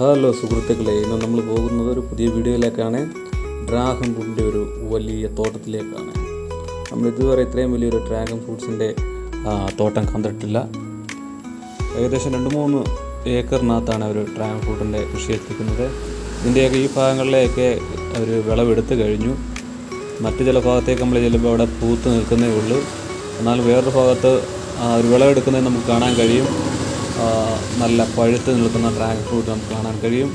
Hello സുഹൃത്തുക്കളെ ഇന്ന് നമ്മൾ പോകുന്നത് ഒരു പുതിയ വീഡിയോയിലേക്കാണ്. ഡ്രാഗൺ ഫ്രൂട്ടിന്റെ ഒരു വലിയ തോട്ടത്തിലേക്കാണ്. നമ്മൾ ഇതുവരെ ഇത്രയും വലിയൊരു ഡ്രാഗൺ ഫ്രൂട്ട്സിന്റെ തോട്ടം കണ്ടിട്ടില്ല. ഏകദേശം രണ്ട് മൂന്ന് ഏക്കറിനകത്താണ് അവർ ഡ്രാഗൺ ഫ്രൂട്ടിന്റെ കൃഷി എത്തിക്കുന്നത്. ഇതിന്റെയൊക്കെ ഈ ഭാഗങ്ങളിലെയൊക്കെ അവർ വിളവെടുത്ത് കഴിഞ്ഞു. മറ്റു ചില ഭാഗത്തേക്ക് നമ്മൾ ചെല്ലുമ്പോൾ അവിടെ പൂത്ത് നിൽക്കുന്നേ ഉള്ളൂ. എന്നാൽ വേറൊരു ഭാഗത്ത് ഒരു വിളവെടുക്കുന്നത് നമുക്ക് കാണാൻ കഴിയും. നല്ല പഴുത്ത് നിൽക്കുന്ന ഡ്രാഗൺ ഫ്രൂട്ട് നമുക്ക് കാണാൻ കഴിയും.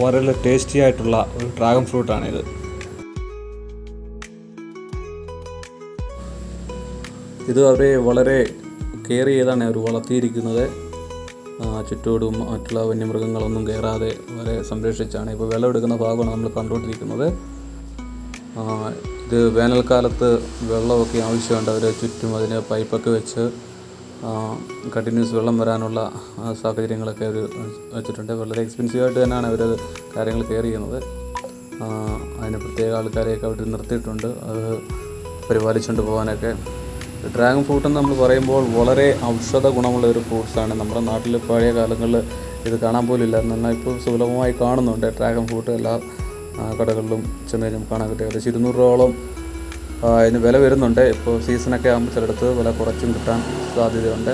വളരെ ടേസ്റ്റി ആയിട്ടുള്ള ഒരു ഡ്രാഗൺ ഫ്രൂട്ടാണിത് ഇത് അവരെ വളരെ കെയർ ചെയ്താണ് അവർ വളർത്തിയിരിക്കുന്നത്. ചുറ്റോടും മറ്റുള്ള വന്യമൃഗങ്ങളൊന്നും കയറാതെ വളരെ സംരക്ഷിച്ചാണ് ഇപ്പോൾ വെള്ളമെടുക്കുന്ന ഭാഗമാണ് നമ്മൾ കണ്ടുകൊണ്ടിരിക്കുന്നത്. ഇത് വേനൽക്കാലത്ത് വെള്ളമൊക്കെ ആവശ്യമുണ്ട്. അവർ ചുറ്റും അതിന് പൈപ്പൊക്കെ വെച്ച് കണ്ടിന്യൂസ് വെള്ളം വരാനുള്ള സാഹചര്യങ്ങളൊക്കെ അവർ വെച്ചിട്ടുണ്ട്. വളരെ എക്സ്പെൻസീവ് ആയിട്ട് തന്നെയാണ് അവരത് കാര്യങ്ങൾ കെയർ ചെയ്യുന്നത്. അതിന് പ്രത്യേക ആൾക്കാരെയൊക്കെ അവർ നിർത്തിയിട്ടുണ്ട്. അത് പരിപാലിച്ചുകൊണ്ട് പോകാനൊക്കെ. ഡ്രാഗൺ ഫ്രൂട്ട് എന്ന് നമ്മൾ പറയുമ്പോൾ വളരെ ഔഷധ ഗുണമുള്ള ഒരു ഫ്രൂട്ട്സാണ് നമ്മുടെ നാട്ടിൽ പഴയ കാലങ്ങളിൽ ഇത് കാണാൻ പോലും ഇല്ല എന്നാൽ ഇപ്പോൾ സുലഭമായി കാണുന്നുണ്ട്. ഡ്രാഗൺ ഫ്രൂട്ട് എല്ലാ കടകളിലും ചെന്ന് കഴിഞ്ഞാൽ കാണാൻ കിട്ടും ഏകദേശം ഇരുന്നൂറ് രൂപയോളം ആ, ഇതിന് വില വരുന്നുണ്ട്. ഇപ്പോൾ സീസണൊക്കെ ആകുമ്പോൾ ചിലയിടത്ത് വില കുറച്ചും കിട്ടാൻ സാധ്യതയുണ്ട്.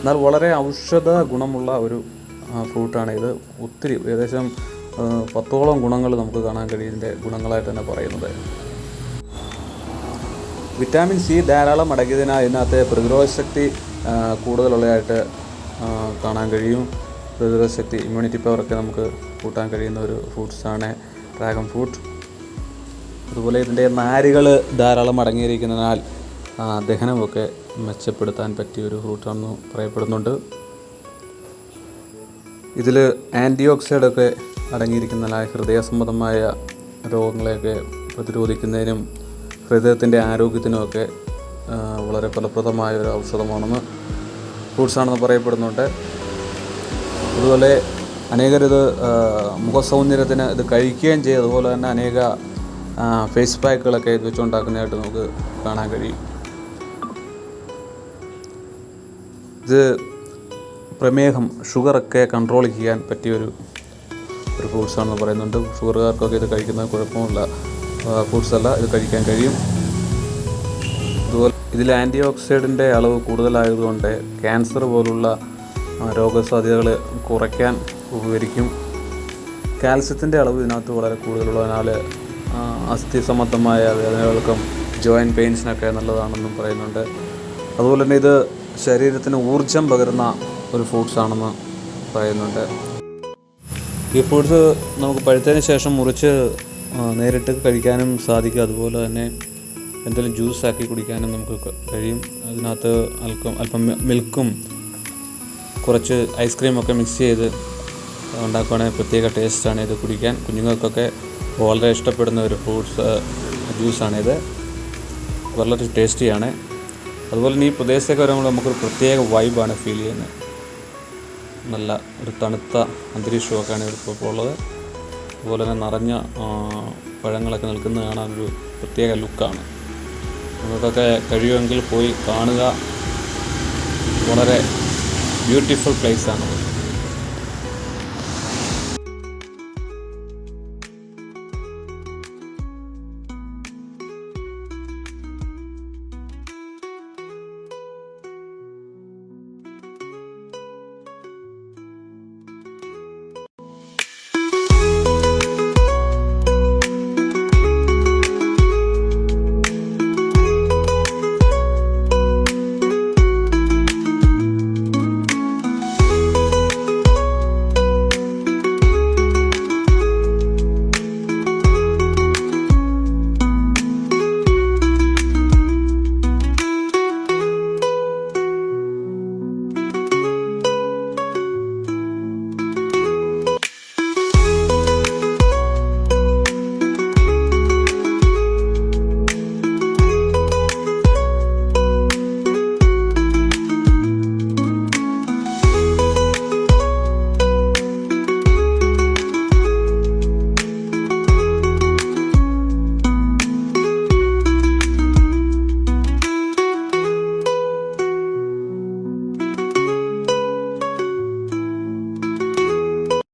എന്നാൽ വളരെ ഔഷധ ഗുണമുള്ള ഒരു ഫ്രൂട്ടാണ് ഇത്. ഒത്തിരി ഏകദേശം പത്തോളം ഗുണങ്ങൾ നമുക്ക് കാണാൻ കഴിയും ഇതിന്റെ ഗുണങ്ങളായിട്ട് തന്നെ പറയുന്നത്. വിറ്റാമിൻ സി ധാരാളം അടങ്ങിയതിനാൽ ഇതിനകത്ത് പ്രതിരോധ ശക്തി കൂടുതലുള്ളതായിട്ട് കാണാൻ കഴിയും. പ്രതിരോധ ശക്തി ഇമ്മ്യൂണിറ്റി പവറൊക്കെ നമുക്ക് കൂട്ടാൻ കഴിയുന്ന ഒരു ഫ്രൂട്ട്സാണ് ഡ്രാഗൺ ഫ്രൂട്ട് അതുപോലെ ഇതിന്റെ നാരുകൾ ധാരാളം അടങ്ങിയിരിക്കുന്നതിനാൽ ദഹനമൊക്കെ മെച്ചപ്പെടുത്താൻ പറ്റിയ ഒരു ഫ്രൂട്ടാണെന്ന് പറയപ്പെടുന്നുണ്ട്. ഇതിൽ ആന്റി ഓക്സൈഡൊക്കെ അടങ്ങിയിരിക്കുന്നതിനാൽ ഹൃദയ സംബന്ധമായ രോഗങ്ങളെയൊക്കെ പ്രതിരോധിക്കുന്നതിനും ഹൃദയത്തിന്റെ ആരോഗ്യത്തിനുമൊക്കെ വളരെ ഫലപ്രദമായ ഒരു ഔഷധമാണെന്ന് ഫ്രൂട്ട്സാണെന്ന് പറയപ്പെടുന്നുണ്ട്. അതുപോലെ അനേകരിത് മുഖസൗന്ദര്യത്തിന് ഇത് കഴിക്കുകയും ചെയ്യും. അതുപോലെ തന്നെ അനേക ഫേസ് പാക്കുകളൊക്കെ ഇത് വെച്ചുണ്ടാക്കുന്നതായിട്ട് നമുക്ക് കാണാൻ കഴിയും. ഇത് പ്രമേഹം ഷുഗറൊക്കെ കൺട്രോൾ ചെയ്യാൻ പറ്റിയൊരു ഒരു ഫ്രൂട്ട്സ് ആണെന്ന് പറയുന്നുണ്ട്. ഷുഗറുകാർക്കൊക്കെ ഇത് കഴിക്കുന്നത് കുഴപ്പമില്ല ഫ്രൂട്ട്സ് അല്ല ഇത് കഴിക്കാൻ കഴിയും. അതുപോലെ ഇതിൽ ആന്റി ഓക്സൈഡിന്റെ അളവ് കൂടുതലായതുകൊണ്ട് ക്യാൻസർ പോലുള്ള രോഗസാധ്യതകൾ കുറയ്ക്കാൻ ഉപകരിക്കും. കാൽസ്യത്തിന്റെ അളവ് ഇതിനകത്ത് വളരെ കൂടുതലുള്ളതിനാൽ അസ്ഥി സംബന്ധമായ വേദനകൾക്കും ജോയിന്റ് പെയിൻസിനൊക്കെ നല്ലതാണെന്നും പറയുന്നുണ്ട്. അതുപോലെ തന്നെ ഇത് ശരീരത്തിന് ഊർജം പകരുന്ന ഒരു ഫ്രൂട്ട്സ് ആണെന്ന് പറയുന്നുണ്ട്. ഈ ഫ്രൂട്ട്സ് നമുക്ക് പഴുത്തതിന് ശേഷം മുറിച്ച് നേരിട്ട് കഴിക്കാനും സാധിക്കും. അതുപോലെ തന്നെ എന്തെങ്കിലും ജ്യൂസ് ആക്കി കുടിക്കാനും നമുക്ക് കഴിയും. അതിനകത്ത് അല്പം അല്പം മിൽക്കും കുറച്ച് ഐസ്ക്രീമൊക്കെ മിക്സ് ചെയ്ത് ഉണ്ടാക്കുകയാണെങ്കിൽ പ്രത്യേക ടേസ്റ്റാണ് ഇത് കുടിക്കാൻ. കുഞ്ഞുങ്ങൾക്കൊക്കെ വളരെ ഇഷ്ടപ്പെടുന്ന ഒരു ഫ്രൂട്ട്സ് ജ്യൂസാണിത്. വളരെ ടേസ്റ്റിയാണ്. അതുപോലെ തന്നെ ഈ പ്രദേശത്തൊക്കെ വരുമ്പോൾ നമുക്കൊരു പ്രത്യേക വൈബാണ് ഫീൽ ചെയ്യുന്നത്. നല്ല ഒരു തണുത്ത അന്തരീക്ഷമൊക്കെയാണ് ഇപ്പോൾ ഉള്ളത്. അതുപോലെ തന്നെ നിറഞ്ഞ പഴങ്ങളൊക്കെ നിൽക്കുന്നത് ഒരു പ്രത്യേക ലുക്കാണ്. നിങ്ങൾക്കൊക്കെ കഴിയുമെങ്കിൽ പോയി കാണുക. വളരെ ബ്യൂട്ടിഫുൾ പ്ലേസാണ്.